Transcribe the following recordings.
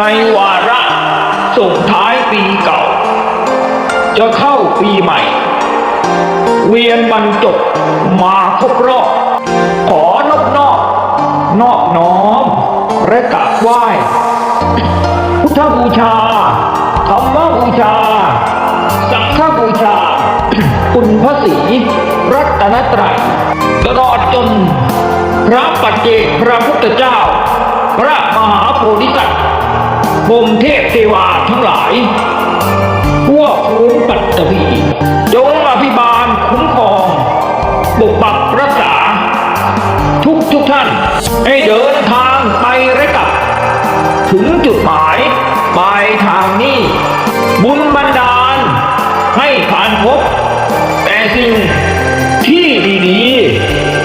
ในวาระส่งท้ายปีเก่า จะเข้าปีใหม่ เวียนบรรจบมาครบรอบขอนอบนอบนอบน้อมและกราบไหว้พุทธบูชาธรรมบูชา สังฆบูชา คุณพระศรีรัตนตรัยตลอดจน พระปัจเจกพระพุทธเจ้า พระมหาโพธิสัตว์ พรมเทพเทวาทั้งหลาย พวกภูมิปัตตภีจงอภิบาลคุ้มครองปกปักรักษา ทุกทุกท่าน ให้เดินทางไปและกลับ ถึงจุดหมายปลายทางนี้ บุญบันดาล ให้ผ่านพบ แต่สิ่งที่ดี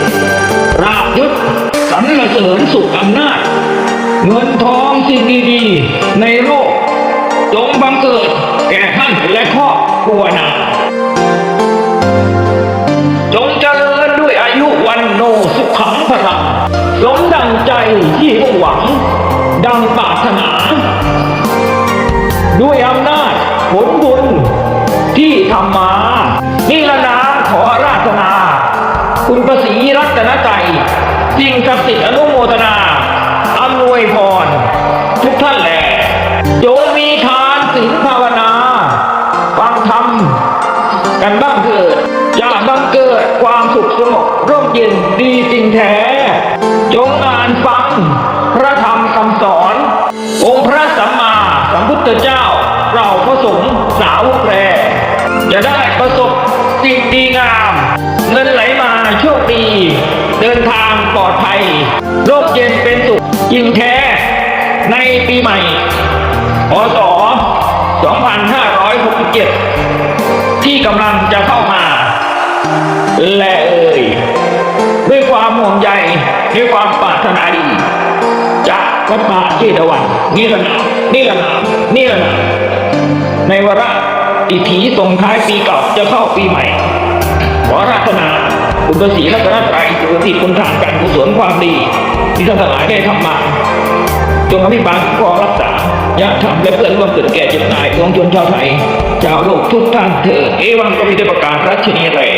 ๆราบยศสรรเสริญสุขอำนาจเงินทองสิ่งดีๆ ครัวนาจงเจริญด้วยอายุวันโนสุขังพลังสมดังใจที่มุ่งหวัง ดังปรารถนา ด้วยอำนาจผลบุญที่ทำมานี่ละนามขออาราธนา คุณประสีรัตนใจสิ่งศักดิ์สิทธิ์อนุโมทนาอำนวยพร ทุกท่านแหละโยมมีทานศีลภาวนา เกิดจะบังเกิดความสุขสงบร่มเย็นดีจริงแท้ จงอ่านฟัง พระธรรมคำสอน องค์พระสัมมาสัมพุทธเจ้า เราพระสงฆ์สาวกแปรจะได้ประสบสิ่งดีงาม เงินไหลมาโชคดี เดินทางปลอดภัยร่มเย็นเป็นสุขจริงแท้ ในปีใหม่พศ2567 ที่กำลังจะเข้ามา และเอ่ยด้วยความห่วงใยด้วยความปรารถนาดีจากวัดป่าเจดวันนี่ละนะนี่ละนะนี่ละนะในวาระอิถีส่งท้ายปีเก่าจะเข้าปีใหม่ ขอราธนาคุประสีรัตนตรัยสุขติคุณทานการกุศลความดี ที่ท่านทั้งหลายได้ทำมา จงอภิบาลคุ้มครองรักษา ญาติธรรมและเพื่อนร่วมเกิดแก่เจ็บตายของชนชาวไทยชาวโลกทุกท่านเถิดเอวังก็มีได้ประกาศรัชนีเลย